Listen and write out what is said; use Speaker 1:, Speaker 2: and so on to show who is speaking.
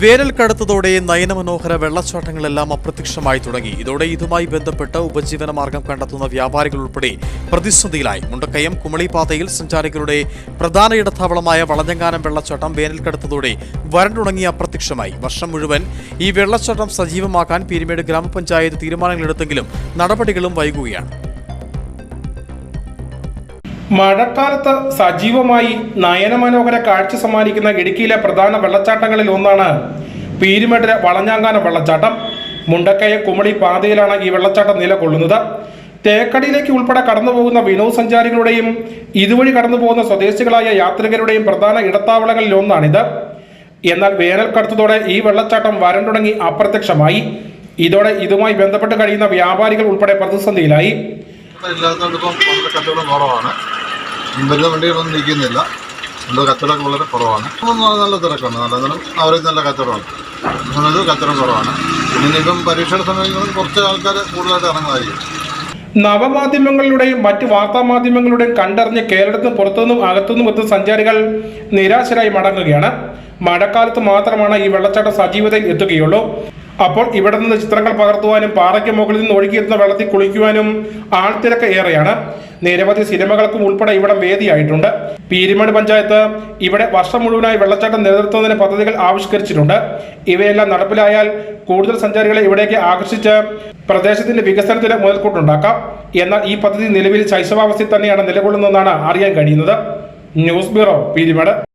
Speaker 1: വേനൽ കടുത്തതോടെ നയനമനോഹര വെള്ളച്ചാട്ടങ്ങളെല്ലാം അപ്രത്യക്ഷമായി തുടങ്ങി. ഇതോടെ ഇതുമായി ബന്ധപ്പെട്ട് ഉപജീവന മാർഗം കണ്ടെത്തുന്ന വ്യാപാരികൾ ഉൾപ്പെടെ പ്രതിസന്ധിയിലായി. മുണ്ടക്കയം കുമളിപാതയിൽ സഞ്ചാരികളുടെ പ്രധാന ഇടത്താവളമായ വളഞ്ഞങ്ങാനം വെള്ളച്ചാട്ടം വേനൽ കടുത്തതോടെ വരണ്ടുണങ്ങി അപ്രത്യക്ഷമായി. വർഷം മുഴുവൻ ഈ വെള്ളച്ചാട്ടം സജീവമാക്കാൻ പീരുമേട് ഗ്രാമപഞ്ചായത്ത് തീരുമാനങ്ങളെടുത്തെങ്കിലും നടപടികളും വൈകുകയാണ്.
Speaker 2: മഴക്കാലത്ത് സജീവമായി നയനമനോഹര കാഴ്ച സമ്മാനിക്കുന്ന ഇടുക്കിയിലെ പ്രധാന വെള്ളച്ചാട്ടങ്ങളിൽ ഒന്നാണ് പീരുമേട്ടിലെ വളഞ്ഞാങ്കാനം വെള്ളച്ചാട്ടം. മുണ്ടക്കയ കുമളി പാതയിലാണ് ഈ വെള്ളച്ചാട്ടം നിലകൊള്ളുന്നത്. തേക്കടിയിലേക്ക് ഉൾപ്പെടെ കടന്നുപോകുന്ന വിനോദസഞ്ചാരികളുടെയും ഇതുവഴി കടന്നുപോകുന്ന സ്വദേശികളായ യാത്രികരുടെയും പ്രധാന ഇടത്താവളങ്ങളിൽ ഒന്നാണിത്. എന്നാൽ വേനൽ കടുത്തതോടെ ഈ വെള്ളച്ചാട്ടം വരണ്ടുണങ്ങി അപ്രത്യക്ഷമായി. ഇതോടെ ഇതുമായി ബന്ധപ്പെട്ട് കഴിയുന്ന വ്യാപാരികൾ ഉൾപ്പെടെ പ്രതിസന്ധിയിലായി.
Speaker 3: കച്ചവടം കുറവാണ്. വരുന്ന വണ്ടികളൊന്നും നിൽക്കുന്നില്ല. നല്ല കച്ചവടമൊക്കെ വളരെ കുറവാണ്. നല്ല തിരക്കുണ്ട് നല്ല നല്ല അവരെ നല്ല കച്ചവടമാണ്. സമയത്ത് കച്ചവടം കുറവാണ്. പിന്നെ ഇനിയിപ്പം പരീക്ഷയുടെ സമയങ്ങളിൽ കുറച്ച് ആൾക്കാർ കൂടുതലായിട്ട് ഇറങ്ങുമായിരിക്കും
Speaker 2: നവമാധ്യമങ്ങളിലൂടെയും മറ്റ് വാർത്താ മാധ്യമങ്ങളുടെയും കണ്ടറിഞ്ഞ് കേരളത്തിന് പുറത്തുനിന്നും അകത്തുനിന്നും എത്തുന്ന സഞ്ചാരികൾ നിരാശരായി മടങ്ങുകയാണ്. മഴക്കാലത്ത് മാത്രമാണ് ഈ വെള്ളച്ചാട്ട സജീവതയിൽ എത്തുകയുള്ളൂ. അപ്പോൾ ഇവിടെ നിന്ന് ചിത്രങ്ങൾ പകർത്തുവാനും പാറയ്ക്ക് മുകളിൽ നിന്ന് ഒഴുകിയെത്തുന്ന വെള്ളത്തിൽ കുളിക്കുവാനും ആൾത്തിരക്ക് ഏറെയാണ്. നിരവധി സിനിമകൾക്കും ഉൾപ്പെടെ ഇവിടെ വേദിയായിട്ടുണ്ട്. പീരിമേട് പഞ്ചായത്ത് ഇവിടെ വർഷം മുഴുവനായി വെള്ളച്ചാട്ടം നിലനിർത്തുന്നതിന് പദ്ധതികൾ ആവിഷ്കരിച്ചിട്ടുണ്ട്. ഇവയെല്ലാം നടപ്പിലായാൽ കൂടുതൽ സഞ്ചാരികളെ ഇവിടേക്ക് ആകർഷിച്ച് പ്രദേശത്തിന്റെ വികസനത്തിന് മുതൽക്കൂട്ടുണ്ടാക്കാം. എന്നാൽ ഈ പദ്ധതി നിലവിൽ ശൈശവാവസ്ഥയിൽ തന്നെയാണ് നിലകൊള്ളുന്നതെന്നാണ് അറിയാൻ കഴിയുന്നത്. News bureau Peermade.